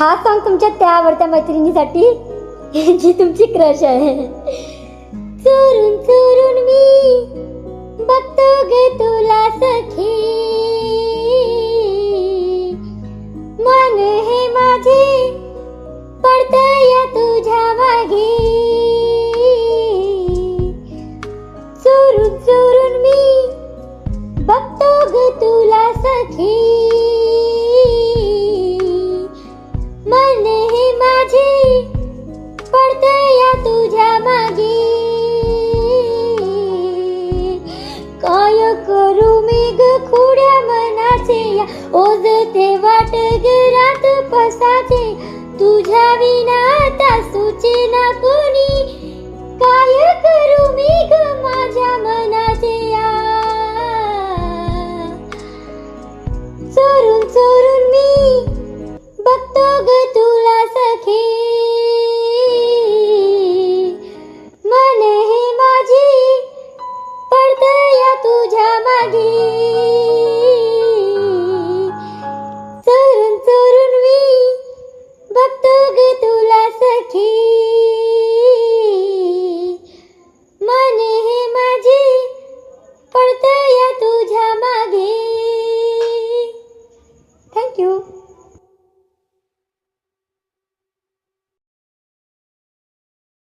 हा सॉन्ग तुमच्या त्या आवडत्या मैत्रिणीसाठी जी तुमची क्रश आहे. चोरून चोरून मी बघतो गे तुला सखी. मन हे माझे पडतय तुझ्या मागे. चोरून चोरून मी बघतो ग तुला सखी. करू मी ग खुड्या मनाचे. या ओझते वाट घरात पसाचे. तुझ्या विना आता सुचेना कोणी. काय करू मी माझ्या मनाचे? या चोरून चोरून मी बघतो ग तुला सखी. तुझ्या मागे.